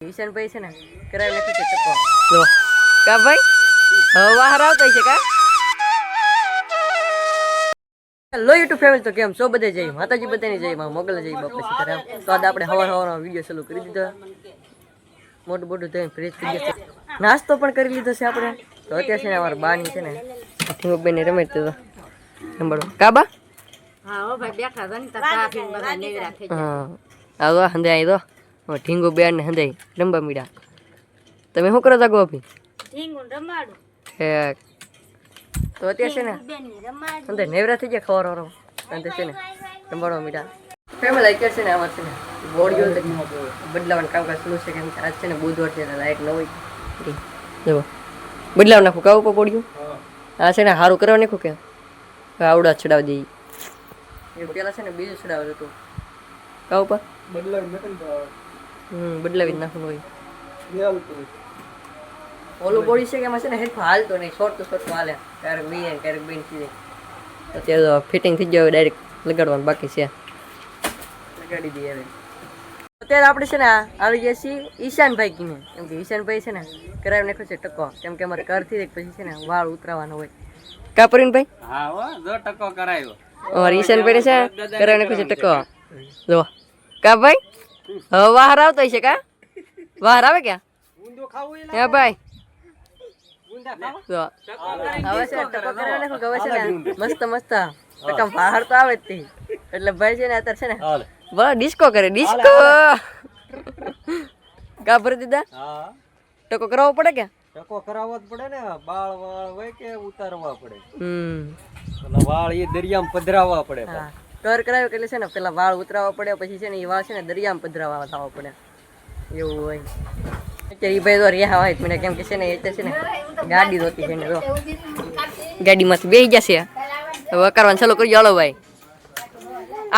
ઈશાનભાઈ છે ને કરાવી નાખ્યું છે ટકો જો. કા ભાઈ? હવે બહાર આવતા છે કા? હેલો યુટ્યુબ ફેમિલી તો કેમ છો? બધે જય માતાજી બધાની જય માં મોગલ જય બાપા સીતારામ તો આજે આપણે હવાર હવારનો વીડિયો ચાલુ કરી દીધો. મોટું મોટું થઈને ફ્રેશ થઈ ગયા નાસ્તો પણ કરી લીધો છે આપણે. તો અત્યારે છે ને અમારા બાની છે ને ઠીંગોબેન રમે તો સાંભળો. કાબા હા ઓ ભાઈ બેઠા હતા ને તો ચા બધા નેગરા થઈ હા. આવો હંદે આવી દો હવે ઠીંગો બે ને હંદે રમવા મીડા. તમે શું કરો તા ગોપી? ઢીંગો રમાડું. હે તો અત્યારે છે ને બેન અંદર નેવરા થઈ ગયા ખબર વાળો અંદર છે ને રંબાડો મીડા. ફેમિલી અત્યારે છે ને આમાં છે ને બોડીઓ બદલાવાનું કામકાજ શરૂ છે કેમ કે આજ છે ને બુધવાર છે લાઇટ લાઈટ ન હોય. જો બદલાવ નાખું કાવ ઉપર બોડીઓ આ છે ને સારું કરવા નાખું કે? આવડા છડાવી દઈએ. એ પેલા છે ને બીજું છડાવ્યું હતું. કાવ ઉપર? હમ બદલાવી જ નાખવાનું હોય ઓલું બોડી છે કે એમાં છે ને હેરફાર હાલતો નહીં શોર્ટ તો શોર્ટ હાલે. ક્યારેક બી ક્યારેક બી થઈ જાય. અત્યારે તો ફિટિંગ થઈ જાય ડાયરેક્ટ લગાડવાનું બાકી છે. લગાડી દઈએ હવે. અત્યારે આપણે છે ને આવી ગયા છીએ ઈશાનભાઈ કીને કેમ કે ઈશાનભાઈ છે ને કરાવી નાખ્યો છે ટકો. કેમ કે અમારે ઘરથી પછી છે ને વાળ ઉતરાવાનો હોય. કા ભાઈ હા હો જો ટકો કરાયો. અમારે ઈશાનભાઈ છે કરાવી નાખ્યો છે ટકો. જો. કા ભાઈ? હવે વાહર આવતો છે કા? બહાર આવે ક્યાં? ઊંધો ખાવું હે ભાઈ. ઊંધા ખાવા? હવે છે ટકો કરાવી નાખ્યો કે છે મસ્ત મસ્ત. ટકા બહાર તો આવે જ તે. એટલે ભાઈ છે ને અત્યારે છે ને બરાબર ડિસ્કો કરે ડિસ્કો. ગાભર દીદા ટકો કરાવવો પડે કે ટકો કરાવવો જ પડે ને. બાળ વાળ હોય કે ઉતારવા પડે. હમ. વાળ એ દરિયામાં પધરાવવા પડે કર કરાવ્યો એટલે છે ને પેલા વાળ ઉતરાવવા પડે પછી છે ને એ વાળ છે ને દરિયામાં પધરાવવા થવા પડે એવું હોય. અત્યારે એ ભાઈ તો રહ્યા હોય મને કેમ કે છે ને એટલે છે ને ગાડી રોતી છે ને તો ગાડીમાંથી બેસી જશે. હવે કરવાનું ચાલુ કરી ચાલો ભાઈ.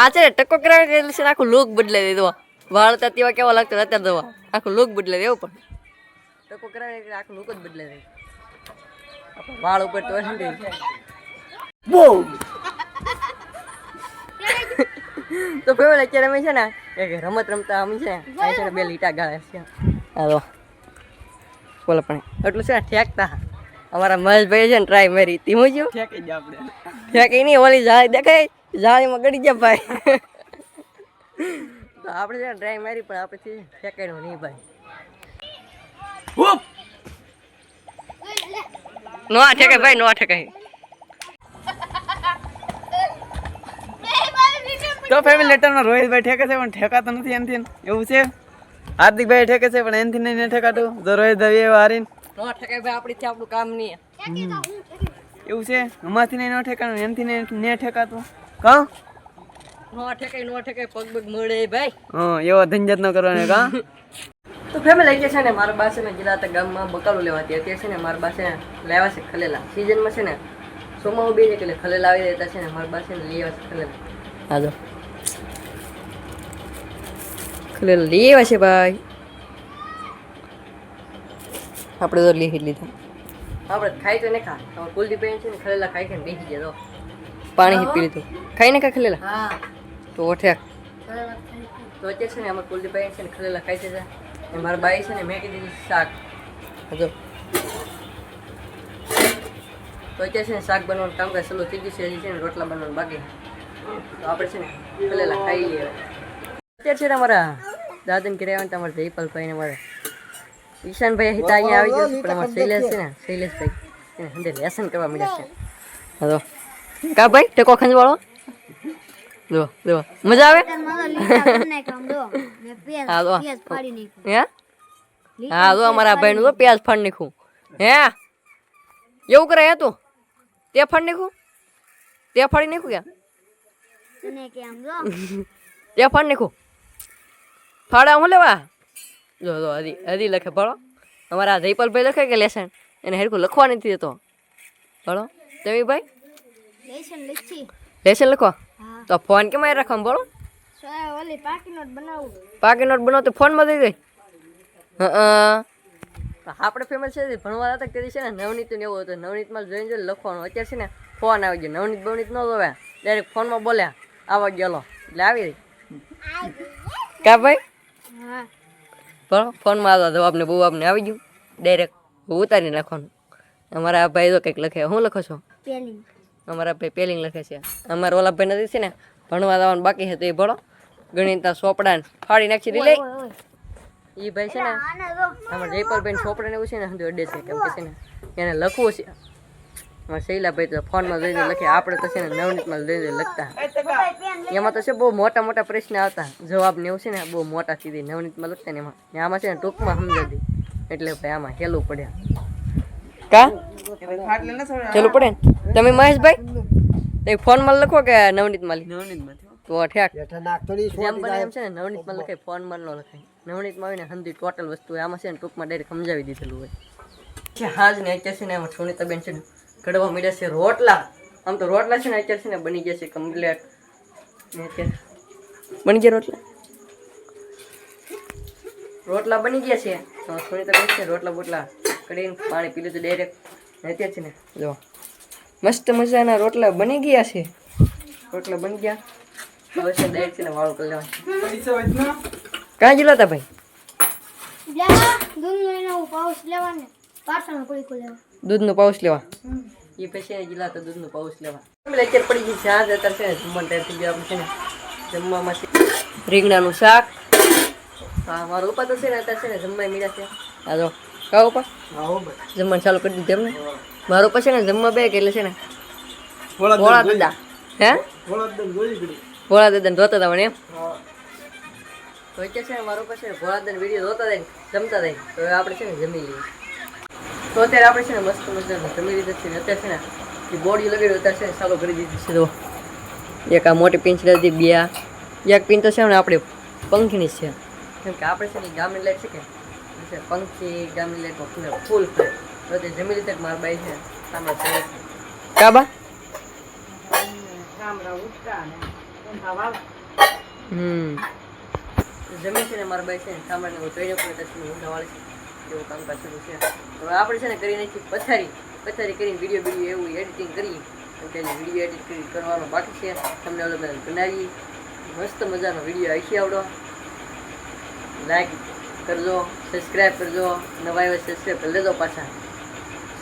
આ છે ને ટકો કરાવે એટલે છે ને આખું લુક બદલાઈ દે તો વાળ હતા તેવા કેવા લાગતો અત્યારે તો આખું લુક બદલાઈ દે એવું પણ. ટકો કરાવે એટલે આખું લુક જ બદલાઈ દે. વાળ ઉપર તો બહુ તો ફેવલ અત્યારે અમે છે ને એક રમત રમતા અમે છે. ને છે ને બે લીટા ગાળે છે. હાલો. બોલો પણ એટલું છે ને ઠેકતા. અમારા મહેશભાઈ છે ને ટ્રાય મારી. ધીમું જેવું ઠેકી જ આપણે. ઠેકી નહીં ઓલી જાળી દેખાય. જાળીમાં ગળી જાય ભાઈ. તો આપણે છે ને ટ્રાય મારી પણ આપણે ઠેકાયનું નહીં ભાઈ. નો ઠેકાય ભાઈ નો ઠેકાય. તો ફેમિલી લેટરમાં રોહિતભાઈ ઠેકે છે પણ ઠેકાતો નથી એનથી એવું છે? હાર્દિકભાઈ ઠેકે છે પણ એનથી નહીં ઠેકાતું. જો રોહિતભાઈ એવા હારીને. નો ઠેકાય ભાઈ આપણીથી આપણું કામ નહીં. એવું છે? અમારથી નહીં ન ઠેકાનું એનથી નહીં ને ઠેકાતું. કા? નો ઠેકાય નો ઠેકાય પગ પગ મળે ભાઈ. હા એવો ધંજત ન કરવાનો કા? તો ફેમિલી કે છે ને મારા પાસે ને જિલ્લા ગામમાં બકાલો લેવાતી અત્યારે છે ને મારા પાસે લેવા છે ખલેલા. સિઝનમાં છે ને સોમાવું બે એટલે ખલેલા આવી રહેતા છે ને મારા પાસે લેવા લઈ આવ્યા છે ખલેલા. હા ખલેલા લઈ આવ્યા છે ભાઈ. આપણે તો લીધી લીધા. આપણે ખાઈ તો ને ખા તમારે કુલદીપ છે ને ખલેલા ખાઈ ખાઈને બેસી ગયા તો. પાણી પી લીધું. ખાઈ ને ખા ખલેલા? હા. તો ઓઠે તો અત્યારે છે ને અમારે કુલદીપભાઈ છે ને ખલેલા ખાઈ છે ને મારા બાઈ છે ને મેં કીધી શાક. હજો. તો અત્યારે છે ને શાક બનવાનું કામકાજ ચાલુ થઈ ગયું છે. હજી છે ને રોટલા બનવાનું બાકી. તો આપણે છે ને ખલેલા ખાઈ લઈએ. અત્યારે છે ને અમારા દાદાને ને તમારા જયપાલભાઈ ને મારે ઈશાનભાઈ અહીં તો અહીંયા આવી ગયો પણ અમારા શૈલેષ છે ને શૈલેષભાઈ એને અંદર લેસન કરવા મળ્યા છે. હા કા ભાઈ ટેકો ખંજવાળો? જો જો મજા આવે? હા તો હે? હા તો અમારા ભાઈનું તો પ્યાજ ફાડ નાખું હે? એવું કરે હે તું? તે ફાડ નાખું તે ફાડી નાખું ક્યાં? તે ફાડ નાખું ફાડા હું લેવા? જો જો હરી હરી લખે ભણો. અમારા જયપાલભાઈ લખે કે લેસન એને હેરખું લખવા નથી દેતો. ભણો. તમે ભાઈ લેસન લખો તો ફોન કેમ રાખવા બોલો પાકી નોટ બનાવો. તો ફોનમાં દઈ દઈ હા આપણે ફેમસ છે ભણવા હતા કરી છે ને નવનીત ને એવું હતું. નવનીતમાં જોઈને જોઈને લખવાનું. અત્યારે છે ને ફોન આવી ગયો. નવનીત બવનીત ન જોવે. ડાયરેક્ટ ફોનમાં બોલ્યા. આવા ગયેલો એટલે આવી રહી. કા ભાઈ? પણ ફોનમાં આવતા જવાબને બહુ આપને આવી ગયું. ડાયરેક્ટ ઉતારી નાખવાનું અમારા આ ભાઈ તો કંઈક લખે. શું લખો છો? અમારા ભાઈ પેલિંગ લખે છે. અમારા ઓલા ભાઈ નથી છે ને ભણવા જવાનું બાકી છે તો એ ભણો. ગણિતના સોપડા ને ફાડી નાખી દી લે એ ભાઈ છે ને અમારા જયપાલભાઈ ચોપડા ને એવું છે ને અડે છે કેમ કે છે ને એને લખવું છે. શૈલાભાઈ તો ફોનમાં જોઈને લખે. આપણે તો છે ને નવનીતમાં જોઈને લખતા. એમાં તો છે બહુ મોટા મોટા પ્રશ્ન આવતા. જવાબ ને એવું છે ને બહુ મોટા સીધી નવનીતમાં લખતા ને એમાં. ને આમાં છે ને ટૂંકમાં સમજાવી એટલે ભાઈ આમાં હેલું પડ્યા કા? ખાટલે ન છોડે હેલું પડે? ને તમે મહેશભાઈ તે ફોનમાં લખો કે નવનીતમાં નવનીતમાં. તો ઠેક. એમ છે ને નવનીતમાં લખાય ફોનમાં ન લખાય. નવનીતમાં આવીને હંધી ટોટલ વસ્તુ આમાં છે ને ટૂંકમાં ડાયરેક્ટ સમજાવી દીધેલું હોય. હાજ ને અત્યારે છે ને એમાં સુનિતાબેન છે ને કડવા મળ્યા છે રોટલા. આમ તો રોટલા છે ને અત્યારે છે ને બની ગયા છે કમ્પ્લેટ ને અત્યારે બની ગયા રોટલા? રોટલા બની ગયા છે. સુનિતા સુનિતાબેન છે રોટલા બોટલા કરીને પાણી પી લીધું ડાયરેક્ટ ને અત્યારે છે ને જો. મસ્ત મજાના રોટલા બની ગયા છે. રોટલા બની ગયા. હવે છે ડાયરેક્ટ છે ને વાળું કરી લેવાનું? કાં હતા ભાઈ? દૂધનો પાઉસ લેવા એ પછી ગયેલા હતા દૂધનું પાઉચ લેવા. અત્યારે પડી ગઈ છે જ અત્યારે છે ને જમવાનું ટાઈમ થઈ ગયો આપણે છે ને જમવામાં છે રીંગણાનું શાક. હા મારો ઉપા તો છે ને અત્યારે છે ને જમવા મળ્યા છે. હા જો. કા ઉપા જમવાનું ચાલુ કરી દીધું એમને. મારો ઉપા છે ને જમવા બે એટલે છે ને ભોળા દાદા હે? ભોળા દાદા ધોતા હતા એમ. તો છે મારો પાસે ભોળા દાદા વીડિયો જોતા થાય જમતા થાય તો આપણે છે ને જમી લઈએ. તો અત્યારે આપણે છે ને મસ્ત મજાનું જમી રીતે છે અત્યારે છે ને જે ગોળી લગાડી અત્યારે છે ને ચાલુ કરી દીધી છે તો એક આ મોટી પિંચડી હતી બે આ એક પિન તો છે ને આપણે પંખીની છે કેમ કે આપણે છે ને ગામની લાઈટ છે કે પંખી ગામની લાઈટમાં ફૂલ ફરે તો તે જમી રીતે મારા બાઈ છે સામે છે કાબા હમ જમીન છે ને મારા બાઈ છે હું જોઈને પણ દર્શન ઊંધા વાળી છે એવું કામ પાછળ છે. હવે આપણે છે ને કરી નાખી પથારી. પથારી કરીને વીડિયો વીડિયો એવું એડિટિંગ કરી. કે વીડિયો એડિટ કરી કરવાનો બાકી છે. તમને ઓલો બધા બનાવી. મસ્ત મજાનો વીડિયો આખી આવડો. લાઈક કરજો સબસ્ક્રાઈબ કરજો. નવા એવા સબસ્ક્રાઈબ કરી લેજો પાછા.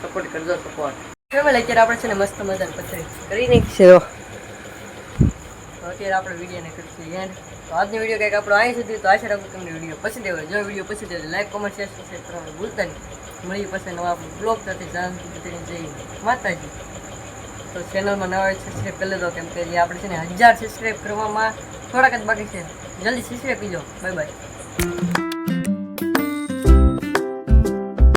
સપોર્ટ કરજો સપોર્ટ અત્યારે આપણે છે ને મસ્ત મજાની પથારી? કરી નાખી છે. અત્યારે આપણે વિડીયોને કરીશું એન્ડ તો આજનો વીડિયો કંઈક આપણો અહીં સુધી, તો આશા રાખું તમને વીડિયો પસંદ આવ્યો જો વીડિયો પસંદ આવ્યો લાઈક કોમેન્ટ શેર સબસ્ક્રાઈબ કરવાનું ભૂલતા નહીં. મળી પછી નવા બ્લોગ સાથે. જાણતી જય માતાજી. તો ચેનલમાં નવા સબસ્ક્રાઈબ કરી તો કેમ કે આપણે છે ને હજાર સબસ્ક્રાઈબ કરવામાં થોડાક જ બાકી છે. જલ્દી સબસ્ક્રાઈબ કરજો બાય બાય